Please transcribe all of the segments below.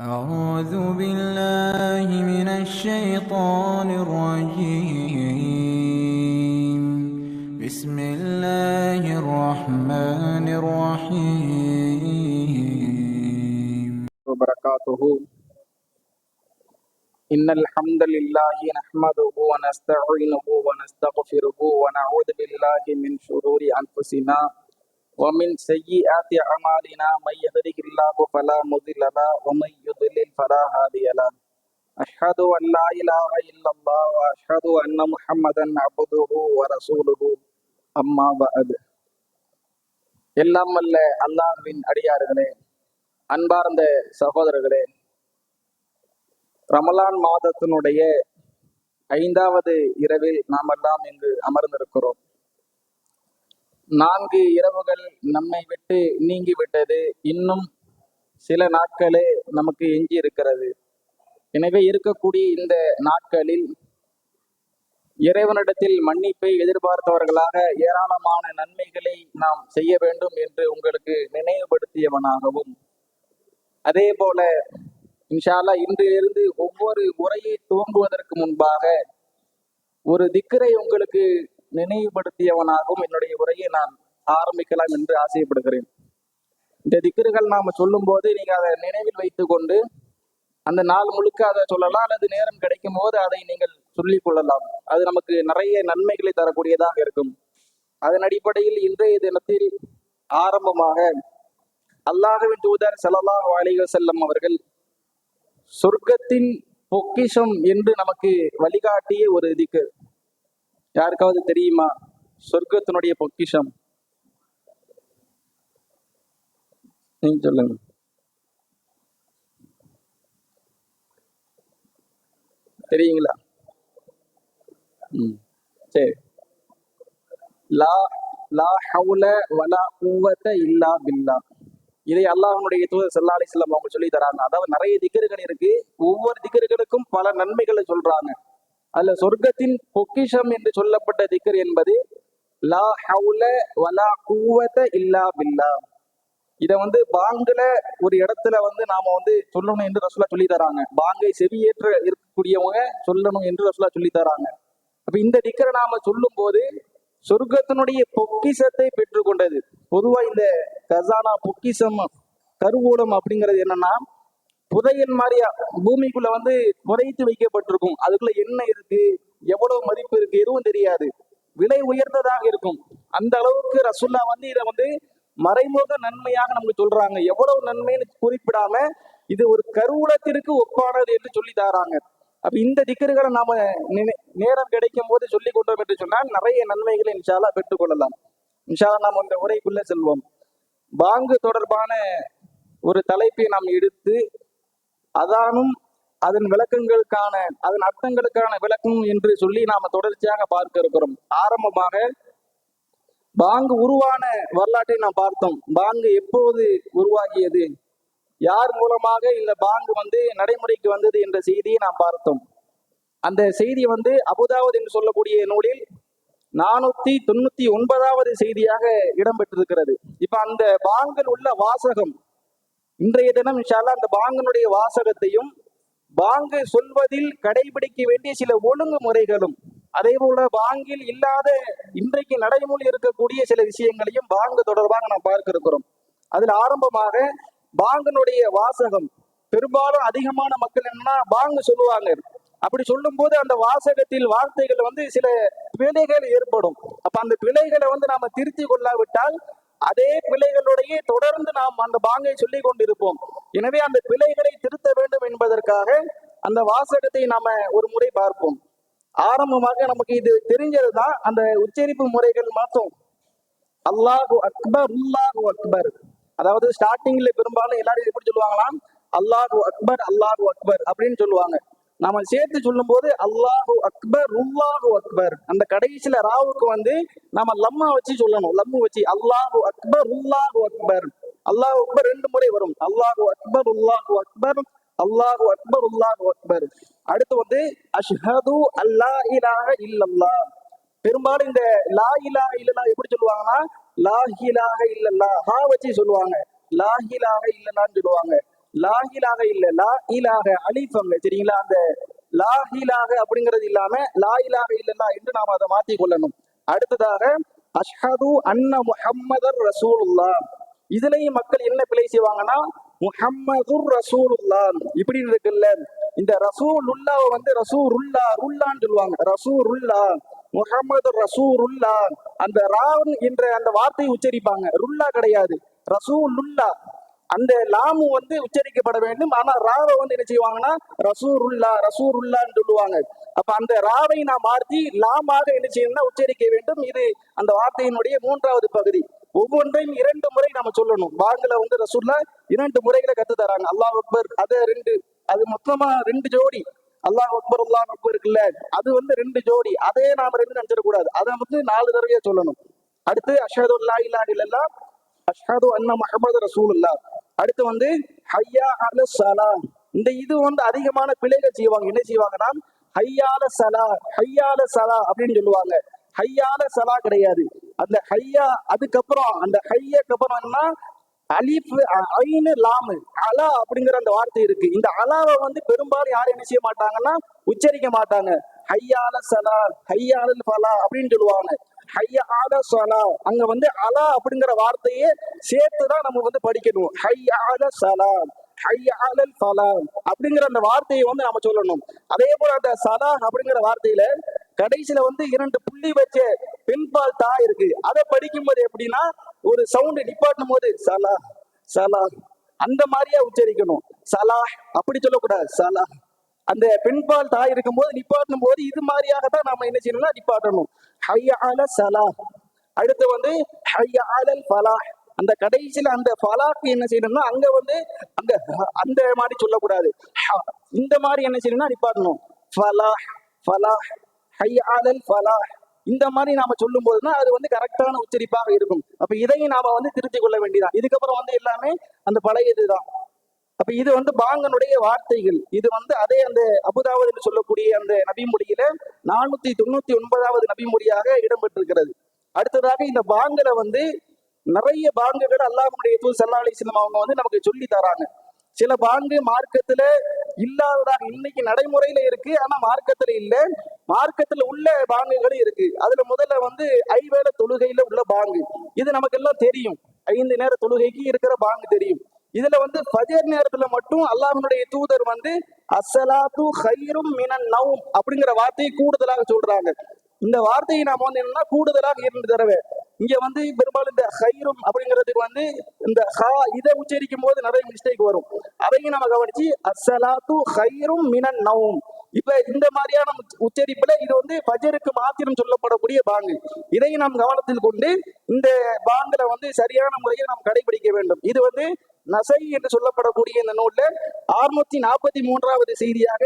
أعوذ بالله من الشيطان الرجيم. بسم الله الرحمن الرحيم. وبركاته. إن الحمد لله نحمده ونستعينه ونستغفره ونعوذ بالله من شرور أنفسنا ومن سيئات أعمالنا من يهده الله فلا مضل له ومن يضلل فلا هادي له أشهد أن لا إله إلا الله وأشهد أن محمدا عبده ورسوله أما بعد எல்லாம் வல்ல அல்லாஹ்வின் அடியார்களே அன்பார்ந்த சகோதரர்களே ரமலான் மாதத்தினுடைய ஐந்தாவது இரவில் நாம் எல்லாம் இங்கு அமர்ந்திருக்கிறோம் நான்கு இரவுகள் நம்மை விட்டு நீங்கிவிட்டது இன்னும் சில நாட்களே நமக்கு எஞ்சி இருக்கிறது. எனவே இருக்கக்கூடிய இந்த நாட்களில் இறைவனிடத்தில் மன்னிப்பை எதிர்பார்த்தவர்களாக ஏராளமான நன்மைகளை நாம் செய்ய வேண்டும் என்று உங்களுக்கு நினைவுபடுத்தியவனாகவும் அதே போல இன்ஷால்லா இன்றிலிருந்து ஒவ்வொரு உரையை துவங்குவதற்கு முன்பாக ஒரு திக்கரை உங்களுக்கு நினைவுபடுத்தியவனாகவும் என்னுடைய உரையை நான் ஆரம்பிக்கலாம் என்று ஆசைப்படுகிறேன். இந்த திக்கர்கள் நாம சொல்லும்போது நீங்க அதை நினைவில் வைத்து கொண்டு அந்த நாள் முழுக்க அதை சொல்லலாம் அல்லது நேரம் கிடைக்கும் போது அதை நீங்கள் சொல்லிக் கொள்ளலாம். அது நமக்கு நிறைய நன்மைகளை தரக்கூடியதாக இருக்கும். அதன் அடிப்படையில் இன்றைய தினத்தில் ஆரம்பமாக அல்லாஹுவின் தூதர் ஸல்லல்லாஹு வாலிகள் செல்லம் அவர்கள் சொர்க்கத்தின் பொக்கிஷம் என்று நமக்கு வழிகாட்டிய ஒரு திக்கு. யாருக்காவது தெரியுமா? சொர்க்கத்தினுடைய பொக்கிஷம். நீங்க சொல்லுங்க. தெரியுங்களா? ம். சரி. லா லா ஹவுல வலா குவத்த இல்லா பில்லா. இதை அல்லாஹனுடைய தூதர் ஸல்லல்லாஹு அலிஸ்லாம் அவங்க சொல்லி தராங்க. அதாவது நிறைய திக்கர்கள் இருக்கு. ஒவ்வொரு திக்கர்களுக்கும் பல நன்மைகளை சொல்றாங்க. அதுல சொர்க்கத்தின் பொக்கிஷம் என்று சொல்லப்பட்ட திக்கர் என்பது லா ஹவுல வலா கூவத இல்லா பில்லா. இத வந்து பாங்குல ஒரு இடத்துல வந்து நாம வந்து சொல்லணும் என்று ரசுலா சொல்லி தராங்க. பாங்கை செவியேற்ற இருக்கக்கூடியவங்க சொல்லணும் என்று ரசுலா சொல்லி தராங்க. அப்ப இந்த திக்கரை நாம சொல்லும் போது சொர்க்கத்தினுடைய பொக்கிஷத்தை பெற்றுக்கொண்டது. பொதுவா இந்த கசானா பொக்கிஷம் கருவூலம் அப்படிங்கிறது என்னன்னா புதையல் மாதிரியா பூமிக்குள்ள வந்து புதைத்து வைக்கப்பட்டிருக்கும். அதுக்குள்ள என்ன இருக்கு? எவ்வளவு மதிப்பு இருக்கு? எதுவும் தெரியாது. விலை உயர்ந்ததாக இருக்கும். அந்த அளவுக்கு ரசுல்லா வந்து இதை வந்து மறைமுக நன்மையாக நமக்கு சொல்றாங்க. எவ்வளவு நன்மைன்னு குறிப்பிடாம இது ஒரு கருவூலத்திற்கு ஒப்பானது என்று சொல்லி தராங்க. அப்ப இந்த திக்கர்களை நாம நினை- நேரம் கிடைக்கும் போது சொல்லி கொண்டோம் என்று சொன்னால் நிறைய நன்மைகளை இன்ஷாலா பெற்றுக்கொள்ளலாம் இன்ஷாலா நாம் இந்த உரைக்குள்ள செல்வோம். பாங்கு தொடர்பான ஒரு தலைப்பை நாம் எடுத்து அதானும் அதன் விளக்கங்களுக்கான அதன் அர்த்தங்களுக்கான விளக்கம் என்று சொல்லி நாம தொடர்ச்சியாக பார்க்க இருக்கிறோம். ஆரம்பமாக பாங்கு உருவான வரலாற்றை நாம் பார்த்தோம். பாங்கு எப்போது உருவாகியது? யார் மூலமாக இந்த பாங்கு வந்து நடைமுறைக்கு வந்தது என்ற செய்தியை நாம் பார்த்தோம். அந்த செய்தி வந்து அபுதாவது என்று சொல்லக்கூடிய நூலில் நானூத்தி தொண்ணூத்தி ஒன்பதாவது செய்தியாக இடம்பெற்றிருக்கிறது. இப்ப அந்த பாங்கில் உள்ள வாசகம் இன்றைய தினம் இன்ஷால்லா அந்த பாங்கனுடைய வாசகத்தையும் பாங்கு சொல்வதில் கடைபிடிக்க வேண்டிய சில ஒழுங்கு முறைகளும் அதே போல பாங்கில் இல்லாத இன்றைக்கு நடைமுறை இருக்கக்கூடிய சில விஷயங்களையும் பாங்கு தொடர்பாக நாம் பார்க்க இருக்கிறோம் அதில் ஆரம்பமாக பாங்கனுடைய வாசகம் பெரும்பாலும் அதிகமான மக்கள் என்னன்னா பாங்கு சொல்லுவாங்க. அப்படி சொல்லும் போது அந்த வாசகத்தில் வார்த்தைகள் வந்து சில பிழைகள் ஏற்படும். அப்ப அந்த பிழைகளை வந்து நாம திருத்தி கொள்ளாவிட்டால் அதே பிழைகளுடைய தொடர்ந்து நாம் அந்த பாங்கை சொல்லிக் கொண்டிருப்போம். எனவே அந்த பிழைகளை திருத்த வேண்டும் என்பதற்காக அந்த வாசகத்தை நாம ஒரு முறை பார்ப்போம். ஆரம்பமாக நமக்கு இது தெரிஞ்சதுதான் அந்த உச்சரிப்பு முறைகள் மாத்தும். அல்லாஹு அக்பர் உல்லாஹு அக்பர். அதாவது ஸ்டார்டிங்ல பெரும்பாலும் எல்லாரும் எப்படி சொல்லுவாங்களாம்? அல்லாஹு அக்பர் அல்லாஹு அக்பர் அப்படின்னு சொல்லுவாங்க. நாம சேர்த்து சொல்லும்போது அல்லாஹு அக்பர் உல்லாஹு அக்பர். அந்த கடைசியில ராவுக்கு வந்து நாம லம்மா வச்சு சொல்லணும். லம்மு வச்சு அல்லாஹு அக்பர் உல்லாஹு அக்பர். அல்லாஹு அக்பர் ரெண்டு முறை வரும். அல்லாஹு அக்பர் உல்லாஹு அக்பர் அல்லாஹு அக்பர் உல்லாஹு அக்பர். அடுத்து வந்து அஷ்ஹது அல்லா இலாஹ இல்லல்லா பெரும்பாலும் இந்த லா இலாஹ இல்லல்லா எப்படி சொல்லுவாங்கன்னா லா இலாஹ இல்லல்லா ஹா வச்சு சொல்லுவாங்க. லா இலாஹ இல்லல்லான்னு சொல்லுவாங்க. லா இலாக இல்ல லா இலாக அலிஃபங்க சரிங்களா அந்த லா இலாக அப்படிங்கிறது இல்லாம லா இலாக இல்லல்லா என்று நாம் அதை மாத்தி கொள்ளணும். அடுத்ததாக அஷ்ஹது அன்ன முஹம்மதர் ரசூலுல்லா இதுலயும் மக்கள் என்ன பிழை செய்வாங்கன்னா முஹம்மதுர் ரசூலுல்லா இப்படி இருக்குல்ல இந்த ரசூலுல்லாவை வந்து ரசூருல்லா ருல்லான்னு சொல்லுவாங்க. ரசூருல்லா முஹம்மது ரசூருல்லா அந்த ராவன் என்ற அந்த வார்த்தையை உச்சரிப்பாங்க. ருல்லா கிடையாது. ரசூலுல்லா அந்த லாமு வந்து உச்சரிக்கப்பட வேண்டும். ஆனா ராவை வந்து என்ன செய்வாங்கன்னா ரசூருல்லா ரசூருல்லான்னு சொல்லுவாங்க. அப்ப அந்த ராவை நான் மாற்றி லாமாக என்ன செய்யணும்னா உச்சரிக்க வேண்டும். இது அந்த வார்த்தையினுடைய மூன்றாவது பகுதி. ஒவ்வொன்றையும் இரண்டு முறை நம்ம சொல்லணும். பாங்கல வந்து ரசூல்லா இரண்டு முறைகளை கத்து தராங்க. அல்லாஹ் அக்பர் அது ரெண்டு அது மொத்தமா ரெண்டு ஜோடி. அல்லாஹ் அக்பர் அல்லாஹ் அக்பர் இருக்குல்ல அது வந்து ரெண்டு ஜோடி. அதே நாம ரெண்டு நினைச்சிடக்கூடாது. அதை வந்து நாலு தடவையா சொல்லணும். அடுத்து அஷதுல்லா இல்லா அஷ்ஹது அன்ன மஹமது ரசூலுல்லா அடுத்து வந்து ஹையா அல சலா. இந்த இது வந்து அதிகமான பிழைகள் செய்வாங்க. என்ன செய்வாங்கன்னா ஹையால சலா ஹையால சலா அப்படின்னு சொல்லுவாங்க. ஹையால சலா கிடையாது. அந்த ஹையா அதுக்கப்புறம் அந்த ஹையக்கு அப்புறம் என்ன அலிஃப் ஐனு லாமு அலா அப்படிங்கிற அந்த வார்த்தை இருக்கு. இந்த அலாவை வந்து பெரும்பாலும் யாரும் என்ன செய்ய மாட்டாங்கன்னா உச்சரிக்க மாட்டாங்க. ஹையால சலா ஹையால ஃபலா அப்படின்னு சொல்லுவாங்க. ஹைய ஆல சலா. அங்க வந்து அலா அப்படிங்கிற வார்த்தையே சேர்த்து தான் நம்ம வந்து படிக்கணும். ஹைய ஆல சலா. ஹைய ஆலல் சலா அப்படிங்கிற அந்த வார்த்தையை வந்து நம்ம சொல்லணும். அதே போல அந்த சலா அப்படிங்கிற வார்த்தையில கடைசியில வந்து இரண்டு புள்ளி வச்ச பெண்பால் தா இருக்கு. அதை படிக்கும்போது எப்படின்னா ஒரு சவுண்ட் நிப்பாட்டும் போது சலா சலா. அந்த மாதிரியா உச்சரிக்கணும். சலா அப்படி சொல்லக்கூடாது. சலா. அந்த பெண்பால் தாய் இருக்கும்போது நிப்பாட்டும் போது இது மாதிரியாக தான் நாம என்ன செய்யணும்னா நிப்பாட்டணும். ஹைய ஆல சலா அடுத்து வந்து ஹைய ஆலல் ஃபலா அந்த கடைசியில அந்த ஃபலாக்கு என்ன செய்யணும்னா அங்க வந்து அந்த அந்த மாதிரி சொல்லக்கூடாது. இந்த மாதிரி என்ன செய்யணும்னா நிப்பாட்டணும் ஃபலா ஃபலா ஹைய ஆலல் ஃபலா இந்த மாதிரி நாம சொல்லும் போதுதான் அது வந்து கரெக்டான உச்சரிப்பாக இருக்கும். அப்ப இதையும் நாம வந்து திருத்திக் கொள்ள வேண்டியதான் இதுக்கப்புறம் வந்து எல்லாமே அந்த பழைய இதுதான் அப்ப இது வந்து பாங்கனுடைய வார்த்தைகள். இது வந்து அதே அந்த அபுதாவது என்று சொல்லக்கூடிய அந்த நபிமொழியில நானூத்தி தொண்ணூத்தி ஒன்பதாவது நபிமொழியாக இடம்பெற்றிருக்கிறது. அடுத்ததாக இந்த பாங்கல வந்து நிறைய பாங்குகள் அல்லாஹனுடைய தூது சல்லா அலிஸ்லாம் அவங்க வந்து நமக்கு சொல்லி தராங்க. சில பாங்கு மார்க்கத்துல இல்லாததாக இன்னைக்கு நடைமுறையில இருக்கு ஆனா மார்க்கத்துல இல்ல. மார்க்கத்துல உள்ள பாங்குகளும் இருக்கு. அதுல முதல்ல வந்து ஐவேளை தொழுகையில உள்ள பாங்கு. இது நமக்கு எல்லாம் தெரியும். ஐந்து நேர தொழுகைக்கு இருக்கிற பாங்கு தெரியும். இதுல வந்து ஃபஜர் நேரத்துல மட்டும் அல்லாஹனுடைய தூதர் வந்து அசலாத்து ஹைரும் மினன் நவும் அப்படிங்கிற வார்த்தையை கூடுதலாக சொல்றாங்க. இந்த வார்த்தையை நாம வந்து என்னன்னா கூடுதலாக இரண்டு தடவை. இங்க வந்து பெரும்பாலும் இந்த ஹைரும் அப்படிங்கிறதுக்கு வந்து இந்த ஹா இதை உச்சரிக்கும் போது நிறைய மிஸ்டேக் வரும். அதையும் நம்ம கவனிச்சு அசலாத்து ஹைரும் மினன் நவும் இப்ப இந்த மாதிரியான உச்சரிப்புல இது வந்து பஜருக்கு மாத்திரம் சொல்லப்படக்கூடிய பாங்கு. இதையும் நாம் கவனத்தில் கொண்டு இந்த பாங்குல வந்து சரியான முறையில் நாம் கடைபிடிக்க வேண்டும். இது வந்து நசை என்று சொல்லப்படக்கூடிய இந்த நூல்ல அறுநூத்தி நாற்பத்தி மூன்றாவது செய்தியாக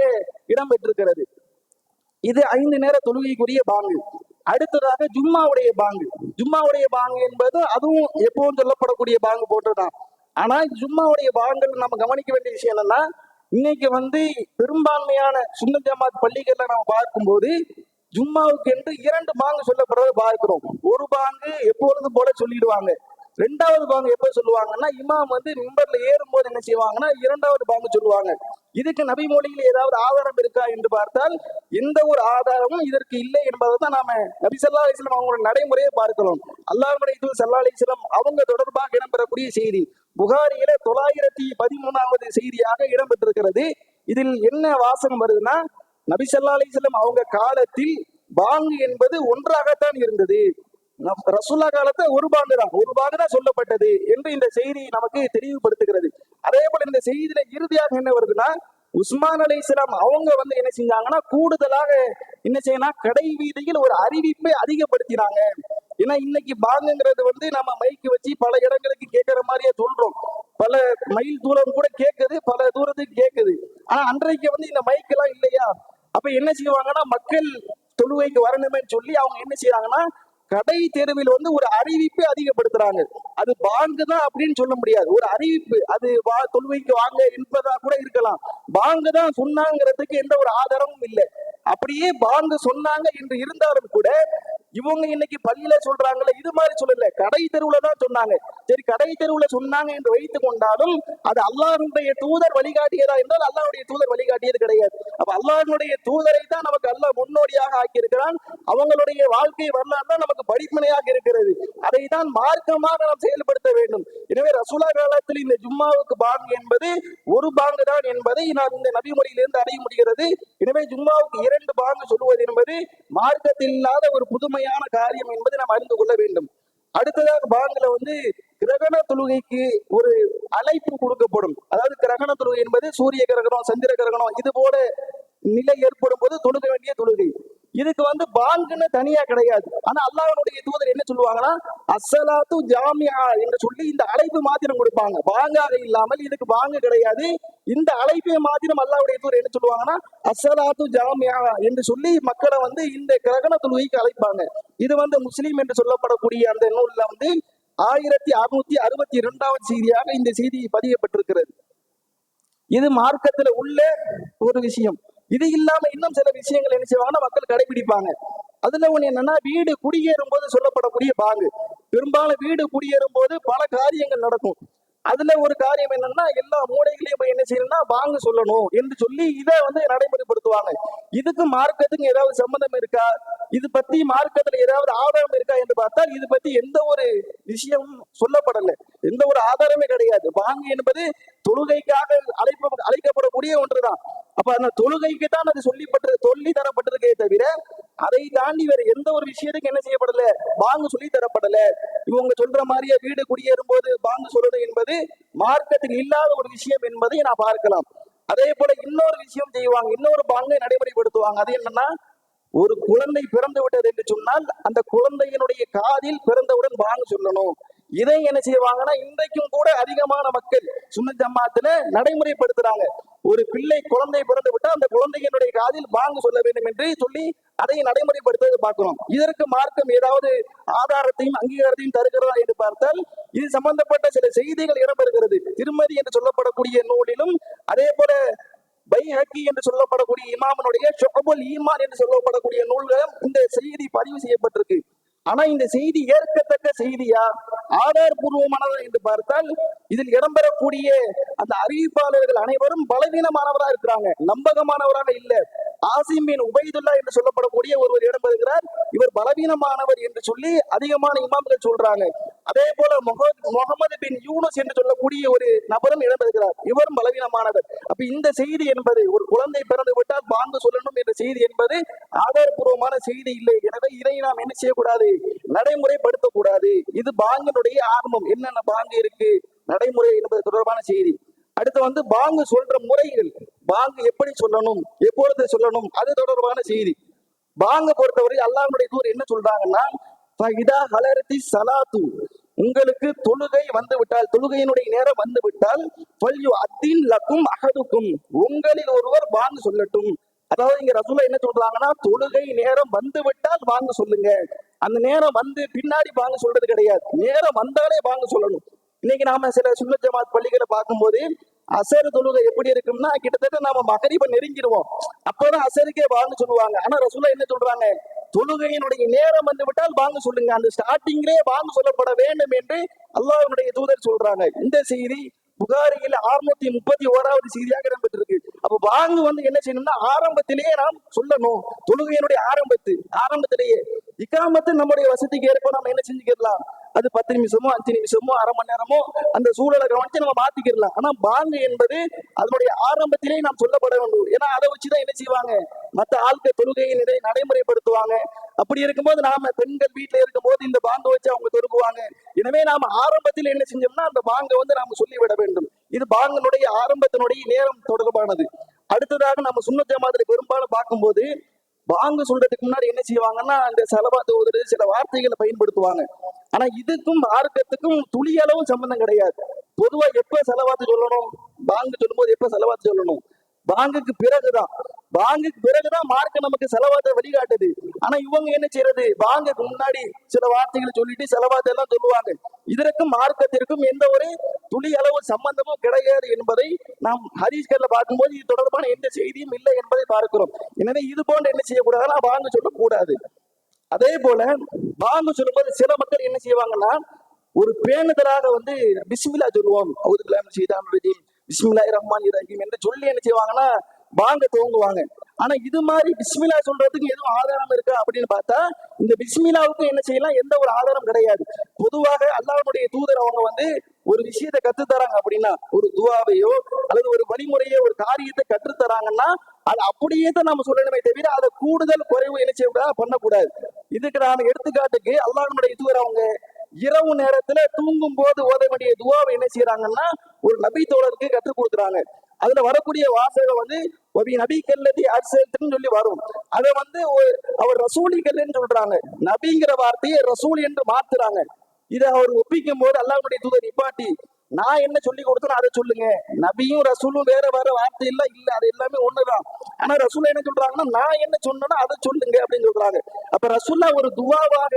இடம்பெற்றிருக்கிறது. இது ஐந்து நேர தொழுகைக்குரிய பாங்கு. அடுத்ததாக ஜும்மாவுடைய பாங்கு. ஜும்மாவுடைய பாங்கு என்பது அதுவும் எப்பவும் சொல்லப்படக்கூடிய பாங்கு போட்டுதான் ஆனா ஜும்மாவுடைய பாங்கள் நம்ம கவனிக்க வேண்டிய விஷயம் என்னன்னா இன்னைக்கு வந்து பெரும்பான்மையான சுன்ன ஜமாத் பள்ளிகள்ல நம்ம பார்க்கும்போது ஜும்மாவுக்கு என்று இரண்டு பாங்கு சொல்லப்படுறத பார்க்கிறோம். ஒரு பாங்கு எப்பொழுதும் போல சொல்லிடுவாங்க. ரெண்டாவது பாங்கு எப்ப சொல்லுவாங்கன்னா இமாம் வந்து மிம்பர்ல ஏறும்போது என்ன செய்வாங்கன்னா இரண்டாவது பாங்கு சொல்லுவாங்க. இதுக்கு நபி மொழியில் ஏதாவது ஆதாரம் இருக்கா என்று பார்த்தால் எந்த ஒரு ஆதாரமும் இதற்கு இல்லை என்பதை தான் நாம நபி சல்லா அலிஸ்லாம் அவங்களோட நடைமுறையை பார்க்கிறோம். அல்லாஹ்வுடைய தூதர் சல்லா அலிஸ்லாம் அவங்க தொடர்பாக இடம்பெறக்கூடிய செய்தி புகாரியில தொள்ளாயிரத்தி பதிமூணாவது செய்தியாக இடம்பெற்றிருக்கிறது. இதில் என்ன வாசகம் வருதுன்னா நபி சல்லா அலிஸ்லாம் அவங்க காலத்தில் பாங்கு என்பது ஒன்றாகத்தான் இருந்தது. நம் ரசுல்லா காலத்தை ஒரு பாங்கு தான். ஒரு பாங்கு தான் சொல்லப்பட்டது என்று இந்த செய்தி நமக்கு தெளிவுபடுத்துகிறது. அதே போல இந்த செய்தியில இறுதியாக என்ன வருதுன்னா உஸ்மான் அலி இஸ்லாம் அவங்க வந்து என்ன செஞ்சாங்கன்னா கூடுதலாக என்ன செய்யணும் கடை வீதியில் ஒரு அறிவிப்பை அதிகப்படுத்தினாங்க. ஏன்னா இன்னைக்கு பாங்குங்கிறது வந்து நம்ம மைக்கு வச்சு பல இடங்களுக்கு கேட்கிற மாதிரியே சொல்றோம் பல மைல் தூரம் கூட கேட்குது பல தூரத்துக்கு கேட்குது ஆனா அன்றைக்கு வந்து இந்த மைக் எல்லாம் இல்லையா? அப்ப என்ன செய்வாங்கன்னா மக்கள் தொழுவைக்கு வரணுமே சொல்லி அவங்க என்ன செய்யறாங்கன்னா கடை தெருவில் வந்து ஒரு அறிவிப்பை அதிகப்படுத்துறாங்க. அது பாங்கு தான் அப்படின்னு சொல்ல முடியாது. ஒரு அறிவிப்பு அது வா தொழுவைக்கு வாங்க என்பதா கூட இருக்கலாம். பாங்கு தான் சொன்னாங்கிறதுக்கு எந்த ஒரு ஆதாரமும் இல்லை. அப்படியே பாங்கு சொன்னாங்க என்று இருந்தாலும் கூட இவங்க இன்னைக்கு பள்ளியில சொல்றாங்கல்ல இது மாதிரி சொல்லல. கடை தெருவுல தான் சொன்னாங்க. சரி கடை தெருவுல சொன்னாங்க என்று வைத்துக் கொண்டாலும் அது அல்லாஹனுடைய தூதர் வழிகாட்டியதா என்றால் அல்லாஹுடைய தூதர் வழிகாட்டியது கிடையாது. அப்ப அல்லாஹனுடைய தூதரை தான் நமக்கு அல்லாஹ் முன்னோடியாக ஆக்கியிருக்கிறான். அவங்களுடைய வாழ்க்கை வரலாறு தான் நமக்கு படிப்பனையாக இருக்கிறது. அதை தான் மார்க்கமாக நாம் செயல்படுத்த வேண்டும். எனவே ரசூலா காலத்தில் இந்த ஜும்மாவுக்கு பாங்கு என்பது ஒரு பாங்கு தான் என்பதை நாம் இந்த நபிமொழியிலிருந்து அறிய முடிகிறது. எனவே ஜும்மாவுக்கு இரண்டு பாங்கு சொல்லுவது என்பது மார்க்கத்தில் இல்லாத ஒரு புதுமை உண்மையான காரியம் என்பதை நாம் அறிந்து கொள்ள வேண்டும். அடுத்ததாக பாங்குல வந்து கிரகண தொழுகைக்கு ஒரு அழைப்பு கொடுக்கப்படும். அதாவது கிரகண தொழுகை என்பது சூரிய கிரகணம் சந்திர கிரகணம் இது போல நிலை ஏற்படும் போது தொழுக வேண்டிய தொழுகை. இதுக்கு வந்து பாங்குன்னு தனியா கிடையாது. ஆனா அல்லாஹனுடைய தூதர் என்ன சொல்லுவாங்கன்னா அஸ்ஸலாத்து ஜாமியா என்று சொல்லி இந்த அழைப்பு மாத்திரம் கொடுப்பாங்க. பாங்காக இல்லாமல் இதுக்கு பாங்கு கிடையாது. இந்த அழைப்பை மாத்திரம் அல்லாவுடைய தூதர் என்ன சொல்லுவாங்கன்னா அஸ்ஸலாத்து ஜாமியா என்று சொல்லி மக்களை வந்து இந்த கிரகண தொழுகைக்கு அழைப்பாங்க. இது வந்து முஸ்லீம் என்று சொல்லப்படக்கூடிய அந்த நூல்ல வந்து ஆயிரத்தி அறுநூத்தி அறுபத்தி இரண்டாவது செய்தியாக இந்த செய்தி பதியப்பட்டிருக்கிறது. இது மார்க்கத்துல உள்ள ஒரு விஷயம். இது இல்லாம இன்னும் சில விஷயங்கள் என்ன செய்வாங்கன்னா மக்கள் கடைபிடிப்பாங்க. அதுல ஒண்ணு என்னன்னா வீடு குடியேறும் போது சொல்லப்படக்கூடிய பாங்கு. பெரும்பாலும் வீடு குடியேறும் போது பல காரியங்கள் நடக்கும். அதுல ஒரு காரியம் என்னன்னா எல்லா மூடைகளையும் போய் என்ன செய்யணும்னா வாங்க சொல்லணும் என்று சொல்லி இதை வந்து நடைமுறைப்படுத்துவாங்க. இதுக்கு மார்க்கத்துக்கு ஏதாவது சம்பந்தம் இருக்கா? இது பத்தி மார்க்கத்துல ஏதாவது ஆதாரம் இருக்கா என்று பார்த்தால் இது பத்தி எந்த ஒரு விஷயமும் சொல்லப்படலை. எந்த ஒரு ஆதாரமே கிடையாது. வாங்க என்பது தொழுகைக்காக அழைப்ப அழைக்கப்படக்கூடிய ஒன்றுதான். அப்ப அந்த தொழுகைக்கு தான் அது சொல்லிப்பட்டு சொல்லி தரப்பட்டிருக்கே தவிர அதை தாண்டி வேற எந்த ஒரு விஷயத்துக்கு என்ன செய்யப்படல? பாங்கு சொல்லி தரப்படல. இவங்க சொல்ற மாதிரியே வீடு குடியேறும் போது பாங்கு சொல்றது என்பது மார்க்கத்தில் இல்லாத ஒரு விஷயம் என்பதை நான் பார்க்கலாம். அதே போல இன்னொரு விஷயம் செய்வாங்க. இன்னொரு பாங்கை நடைமுறைப்படுத்துவாங்க. அது என்னன்னா ஒரு குழந்தை பிறந்து விட்டது என்று சொன்னால் அந்த குழந்தையினுடைய காதில் பிறந்தவுடன் பாங்கு சொல்லணும். இதை என்ன செய்வாங்கன்னா இன்றைக்கும் கூட அதிகமான மக்கள் சுன்ன ஜமாத்துல நடைமுறைப்படுத்துறாங்க. ஒரு பிள்ளை குழந்தை பிறந்து விட்டால் அந்த குழந்தையினுடைய காதில் பாங்கு சொல்ல வேண்டும் என்று சொல்லி அதை நடைமுறைப்படுத்துவதை பார்க்கிறோம். இதற்கு மார்க்கம் ஏதாவது ஆதாரத்தையும் அங்கீகாரத்தையும் தருகிறதா என்று பார்த்தால் இது சம்பந்தப்பட்ட சில செய்திகள் இடம்பெறுகிறது. திருமதி என்று சொல்லப்படக்கூடிய நூலிலும் அதே போல பைஹக்கி என்று சொல்லப்படக்கூடிய இமாமனுடைய ஷொகபுல் ஈமான் என்று சொல்லப்படக்கூடிய நூல்களும் இந்த செய்தி பதிவு செய்யப்பட்டிருக்கு. ஆனா இந்த செய்தி ஏற்கத்தக்க செய்தியா? ஆதாரபூர்வமானதா என்று பார்த்தால் இதில் இடம்பெறக்கூடிய அந்த அறிவிப்பாளர்கள் அனைவரும் பலவீனமானவரா இருக்கிறாங்க. நம்பகமானவராக இல்ல. ஆசிமின் உபைதுல்லா என்று சொல்லப்படக்கூடிய ஒருவர் இடம்பெறுகிறார் இவர் பலவீனமானவர் என்று சொல்லி அதிகமான இமாம்கள் சொல்றாங்க. அதே போல முகமது பின் யூனஸ் என்று சொல்லக்கூடிய ஒரு நபரும் இடம்பெறுகிறார் இவரும் பலவீனமானவர். அப்ப இந்த செய்தி என்பது ஒரு குழந்தை பிறந்து விட்டால் பாங்கு சொல்லணும் என்ற செய்தி என்பது ஆதாரபூர்வமான செய்தி இல்லை. எனவே இதை நாம் என்ன செய்யக்கூடாது? நடைமுறைப்படுத்தக்கூடாது. இது பாங்கினுடைய ஆர்வம் என்னென்ன பாங்கு இருக்கு? நடைமுறை என்பது தொடர்பான செய்தி. அடுத்து வந்து பாங்கு சொல்ற முறைகள். பாங்கு எப்படி சொல்லணும்? எப்பொழுது சொல்லணும்? அது தொடர்பான செய்தி. பாங்க பொறுத்தவரை அல்லாஹ்வுடைய தூர் என்ன சொல்றாங்கன்னா ஃபைதா சலாத்து. உங்களுக்கு தொழுகை வந்து விட்டால் தொழுகையினுடைய நேரம் வந்து விட்டால் ஃபல்யு அத்தின் லக்கும் அகதுக்கும். உங்களில் ஒருவர் வாங்க சொல்லட்டும். அதாவது இங்க ரசூலா என்ன சொல்றாங்கன்னா தொழுகை நேரம் வந்து விட்டால் வாங்க சொல்லுங்க. அந்த நேரம் வந்து பின்னாடி வாங்க சொல்றது கிடையாது. நேரம் வந்தாலே வாங்க சொல்லணும். இன்னைக்கு நாம சில சுன்ன ஜமாத் பள்ளிகளை பார்க்கும்போது அசர் தொழுகை எப்படி இருக்கும்னா கிட்டத்தட்ட நாம மகரிப நெருங்கிடுவோம். அப்பதான் அசருக்கே வாங்க சொல்லுவாங்க. ஆனா ரசூலா என்ன சொல்றாங்க? தொழுகையினுடைய நேரம் வந்து விட்டால் வாங்க சொல்லுங்க. அந்த ஸ்டார்டிங்லே வாங்க சொல்லப்பட வேண்டும் என்று அல்லாஹனுடைய தூதர் சொல்றாங்க. இந்த செய்தி புகாரியில் அறுநூத்தி முப்பத்தி ஓராவது செய்தியாக இடம்பெற்றிருக்கு. அப்ப வாங்கு வந்து என்ன செய்யணும்னா ஆரம்பத்திலேயே நாம் சொல்லணும். தொழுகையினுடைய ஆரம்பத்து ஆரம்பத்திலேயே இக்காமத்து நம்முடைய வசதிக்கு ஏற்ப நம்ம என்ன செஞ்சுக்கிடலாம்? அது பத்து நிமிஷமோ அஞ்சு நிமிஷமோ அரை மணி நேரமோ அந்த சூழலை கவனிச்சு நம்ம மாத்திக்கிடலாம். ஆனா பாங்கு என்பது அதனுடைய ஆரம்பத்திலே நாம் சொல்லப்பட வேண்டும். ஏன்னா அதை வச்சுதான் என்ன செய்வாங்க? மற்ற ஆள்கள் தொழுகையை நிறை நடைமுறைப்படுத்துவாங்க. அப்படி இருக்கும்போது நாம பெண்கள் வீட்டுல இருக்கும்போது இந்த பாங்கை வச்சு அவங்க தொழுகுவாங்க. எனவே நாம ஆரம்பத்தில் என்ன செஞ்சோம்னா அந்த பாங்கை வந்து நாம சொல்லிவிட வேண்டும். இது பாங்கனுடைய ஆரம்பத்தினுடைய நேரம் தொடர்பானது. அடுத்ததாக நம்ம சுண்ண ஜமாத்துல பெரும்பாலும் பார்க்கும்போது பாங்கு சொல்றதுக்கு முன்னாடி என்ன செய்வாங்கன்னா அந்த செலவாத்து ஓதுறது சில வார்த்தைகளை பயன்படுத்துவாங்க. ஆனா இதுக்கும் மார்க்கத்துக்கும் துளி அளவு சம்பந்தம் கிடையாது. பொதுவா எப்ப செலவாத்து சொல்லணும்? பாங்கு சொல்லும்போது எப்ப செலவாத்து சொல்லணும்? பாங்குக்கு பிறகுதான். பாங்குக்கு பிறகுதான் மார்க்க நமக்கு செலவாத்தை வழிகாட்டுது. ஆனா இவங்க என்ன செய்யறது பாங்குக்கு முன்னாடி சில வார்த்தைகளை சொல்லிட்டு செலவாத்தை எல்லாம் சொல்லுவாங்க. இதற்கும் மார்க்கத்திற்கும் எந்த ஒரு துளி அளவு சம்பந்தமும் கிடையாது என்பதை நாம் ஹரீஷ்கர்ல பார்க்கும்போது இது தொடர்பான எந்த செய்தியும் இல்லை என்பதை பார்க்கிறோம். எனவே இது போன்ற என்ன செய்யக்கூடாதுன்னா வாங்க சொல்லக்கூடாது. அதே போல வாங்க சொல்லும்போது சில மக்கள் என்ன செய்வாங்கன்னா ஒரு பேணுதலாக வந்து பிஸ்மில்லா சொல்லுவோம். அவுதுலாம் சீதாம் ரஜீம். பிஸ்மில்லாஹி ரஹ்மான் ரஹீம் என்று சொல்லி என்ன செய்வாங்கன்னா வாங்க துவங்குவாங்க. ஆனா இது மாதிரி பிஸ்மில்லா சொல்றதுக்கு எதுவும் ஆதாரம் இருக்கா அப்படின்னு பார்த்தா இந்த பிஸ்மிலாவுக்கு என்ன செய்யலாம்? எந்த ஒரு ஆதாரம் கிடையாது. பொதுவாக அல்லாவுடைய தூதர் அவங்க வந்து ஒரு விஷயத்தை கத்து அப்படின்னா ஒரு துவாவையோ அல்லது ஒரு வழிமுறையோ ஒரு காரியத்தை கற்றுத்தராங்கன்னா அது அப்படியே தான் நம்ம சொல்லணுமே தவிர அதை கூடுதல் குறைவு என்ன செய்யக்கூடாது பண்ணக்கூடாது. இதுக்கு நான் எடுத்துக்காட்டுக்கு அல்லாஹனுடைய இதுவரை அவங்க இரவு நேரத்துல தூங்கும் போது ஓத வேண்டிய துவாவை என்ன செய்யறாங்கன்னா ஒரு நபி தோழருக்கு கற்றுக் கொடுக்குறாங்க. அதுல வரக்கூடிய வாசகம் வந்து ஒபி நபி கல்லதி அர்சத்துன்னு சொல்லி வரும். அதை வந்து அவர் ரசூலி கல்லுன்னு சொல்றாங்க. நபிங்கிற வார்த்தையை ரசூல் என்று மாத்துறாங்க. இதை அவர் ஒப்பிக்கும் போது அல்லாஹுடைய தூதர் நிப்பாட்டி நான் என்ன சொல்லி கொடுத்தனோ அதை சொல்லுங்க. நபியும் ரசூலும் வேற வேற வார்த்தை இல்ல இல்ல. அது எல்லாமே ஒண்ணுதான். ஆனா ரசூல் என்ன சொல்றாங்கன்னா நான் என்ன சொன்னேன்னா அதை சொல்லுங்க அப்படின்னு சொல்றாங்க. அப்ப ரசூல்லா ஒரு துவாவாக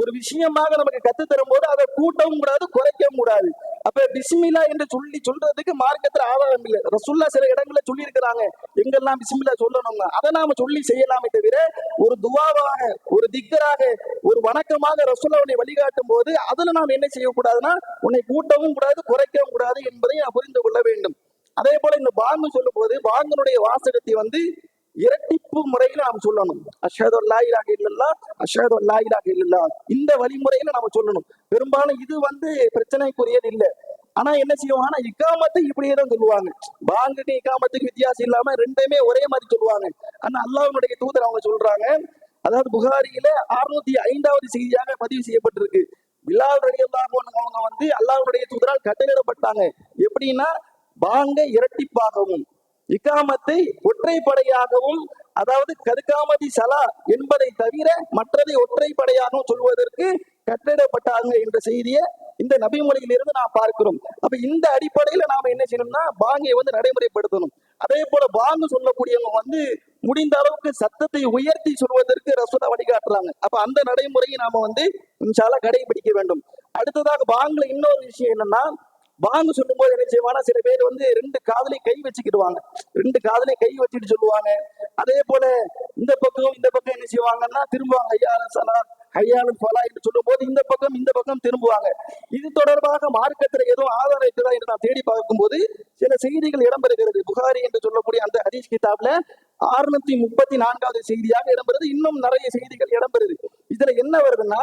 ஒரு விஷயமாக நமக்கு கத்து தரும் போது அதை கூட்டவும் கூடாது குறைக்கவும் கூடாது. அப்ப பிஸ்மிலா என்று சொல்லி சொல்றதுக்கு மார்க்கத்துல ஆதாரம் இல்லை. ரசுல்லா சில இடங்கள்ல சொல்லி இருக்கிறாங்க எங்கெல்லாம் பிஸ்மிலா சொல்லணும்னா அதை நாம சொல்லி செய்யலாமே தவிர ஒரு துவாவாக ஒரு திக்கராக ஒரு வணக்கமாக ரசுல்லா உன்னை வழிகாட்டும் போது அதுல நாம் என்ன செய்யக்கூடாதுன்னா உன்னை கூட்டவும் கூடாது குறைக்க கூடாது என்பதை நாம் புரிந்து கொள்ள வேண்டும். அதே போல இந்த பாங்கு சொல்லும் போது பாங்கனுடைய வாசகத்தை வந்து இரட்டிப்பு முறையில் நாம் சொல்லணும். அஷேதோ லாயிலாக இல்லல்லா அஷேதோ லாயிலாக இல்லல்லா. இந்த வழிமுறையில நாம சொல்லணும். பெரும்பாலும் இது வந்து பிரச்சனைக்குரியது இல்லை. ஆனா என்ன செய்வாங்கன்னா இக்காமத்து இப்படியே தான் சொல்லுவாங்க. பாங்குக்கு இக்காமத்துக்கு வித்தியாசம் இல்லாம ரெண்டுமே ஒரே மாதிரி சொல்லுவாங்க. ஆனா அல்லாவுடைய தூதர் அவங்க சொல்றாங்க அதாவது புகாரியில அறுநூத்தி ஐந்தாவது செய்தியாக பதிவு செய்யப்பட்டிருக்கு. பிலால் ரலியல்லாஹு அவங்க வந்து அல்லாஹ்வுடைய தூதரால் கட்டளிடப்பட்டாங்க எப்படின்னா பாங்க இரட்டிப்பாகவும் இக்காமத்தை ஒற்றைப்படையாகவும் அதாவது கதுக்காமதி சலா என்பதை தவிர மற்றதை ஒற்றைப்படையாகவும் சொல்வதற்கு கட்டிடப்பட்டாங்க என்ற செய்தியை இந்த நபிமொழியிலிருந்து நாம் பார்க்கிறோம். அப்ப இந்த அடிப்படையில நாம என்ன செய்யணும்னா பாங்கை வந்து நடைமுறைப்படுத்தணும். அதே போல வாங்க சொல்லக்கூடியவங்க வந்து முடிந்த அளவுக்கு சத்தத்தை உயர்த்தி சொல்வதற்கு ரசூலா வழிகாட்டுறாங்க. அப்ப அந்த நடைமுறையை நாம வந்து இன்ஷால்லா கடைபிடிக்க வேண்டும். அடுத்ததாக வாங்கல இன்னொரு விஷயம் என்னன்னா பாங்கு சொல்லும்போது என்ன செய்வானா சில பேர் வந்து ரெண்டு காதலையும் கை வச்சுக்கிடுவாங்க. ரெண்டு காதலையும் கை வச்சுட்டு சொல்லுவாங்க. அதே போல இந்த பக்கம் இந்த பக்கம் என்ன செய்வாங்கன்னா திரும்புவாங்க ஐயா சலா கையாளும் கொலா என்று சொல்லும் போது இந்த பக்கம் இந்த பக்கம் திரும்புவாங்க. இது தொடர்பாக மார்க்கத்தில் எதுவும் ஆதாரம் இருக்குதா என்று நான் தேடி பார்க்கும்போது சில செய்திகள் இடம்பெறுகிறது. புகாரி என்று சொல்லக்கூடிய அந்த ஹதீஷ் கிதாப்ல அறுநூத்தி முப்பத்தி நான்காவது செய்தியாக இடம்பெறுது. இன்னும் நிறைய செய்திகள் இடம்பெறுது. இதுல என்ன வருதுன்னா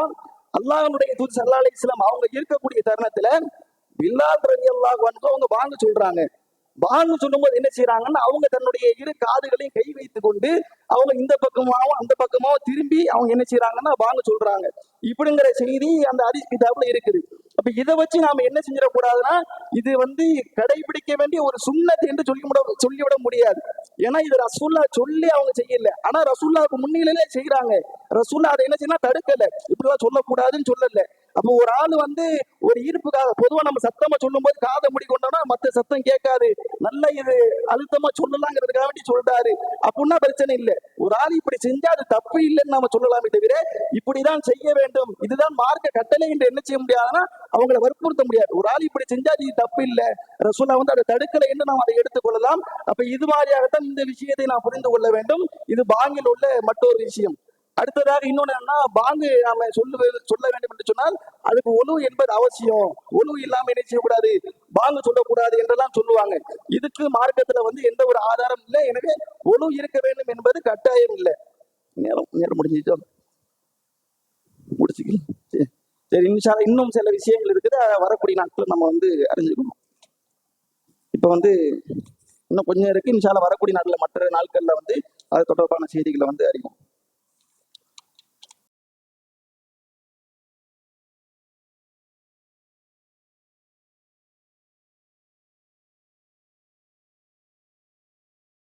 அல்லாஹனுடைய தூது சல்லா அலிஸ்லாம் அவங்க இருக்கக்கூடிய தருணத்துல பில்லால் ரவி அல்லாஹ் வந்து அவங்க வாங்க சொல்றாங்க. பாங்கு சொல்லும்போது என்ன செய்யறாங்கன்னா அவங்க தன்னுடைய இரு காதுகளையும் கை வைத்து கொண்டு அவங்க இந்த பக்கமாவும் அந்த பக்கமாவும் திரும்பி அவங்க என்ன செய்யறாங்கன்னா பாங்கு சொல்றாங்க. இப்படிங்கிற செய்தி அந்த அரிசி கிதாபுல இருக்குது. அப்ப இதை வச்சு நாம என்ன செஞ்சிடக்கூடாதுன்னா இது வந்து கடைபிடிக்க வேண்டிய ஒரு சுண்ணத்தை என்று சொல்லி விட சொல்லிவிட முடியாது. ஏன்னா இது ரசூல்லா சொல்லி அவங்க செய்யல. ஆனா ரசூல்லாவுக்கு முன்னிலையிலே செய்யறாங்க ரசூல்லா அதை என்ன செய்யலாம் தடுக்கல. இப்படிலாம் சொல்லக்கூடாதுன்னு சொல்லல. அப்போ ஒரு ஆள் வந்து ஒரு ஈர்ப்புக்காக பொதுவா நம்ம சத்தமா சொல்லும் போது காதை முடி கொண்டோம்னா மத்த சத்தம் கேட்காது. நல்ல இது அழுத்தமா சொல்லலாங்கிறதுக்காக வேண்டி சொல்றாரு. அப்படின்னா பிரச்சனை இல்லை. ஒரு ஆள் இப்படி செஞ்சா அது தப்பு இல்லைன்னு நாம சொல்லலாமே தவிர இப்படிதான் செய்ய வேண்டும். இதுதான் மார்க்க கட்டளை என்று என்ன செய்ய முடியாதுன்னா அவங்கள வற்புறுத்த முடியாது. ஒரு ஆள் இப்படி செஞ்சா இது தப்பு இல்லை. ரசூலா வந்து அதை தடுக்கலை என்று நாம் அதை எடுத்துக்கொள்ளலாம் அப்ப இது மாதிரியாகத்தான் இந்த விஷயத்தை நாம் புரிந்து கொள்ள வேண்டும். இது பாங்கில் உள்ள மற்றொரு விஷயம். அடுத்ததாக இன்னொன்னு என்னன்னா பாங்கு நாம சொல்லுவது சொல்ல வேண்டும் என்று சொன்னால் அதுக்கு ஒலு என்பது அவசியம். ஒலு இல்லாம என்ன செய்யக்கூடாது? பாங்கு சொல்லக்கூடாது என்றெல்லாம் சொல்லுவாங்க. இதுக்கு மார்க்கத்துல வந்து எந்த ஒரு ஆதாரம் இல்லை. எனவே ஒலு இருக்க வேண்டும் என்பது கட்டாயம் இல்லை. நேரம் நேரம் முடிஞ்சிச்சோ முடிச்சுக்கலாம் சரி. சரி இன்னும் சில விஷயங்கள் இருக்குது. வரக்கூடிய நாட்கள் நம்ம வந்து அறிஞ்சுக்கணும். இப்போ வந்து இன்னும் கொஞ்சம் இருக்கு. இன்ஷால வரக்கூடிய நாட்கள் மற்ற நாட்கள்ல வந்து அது தொடர்பான செய்திகளை வந்து அறிவோம்.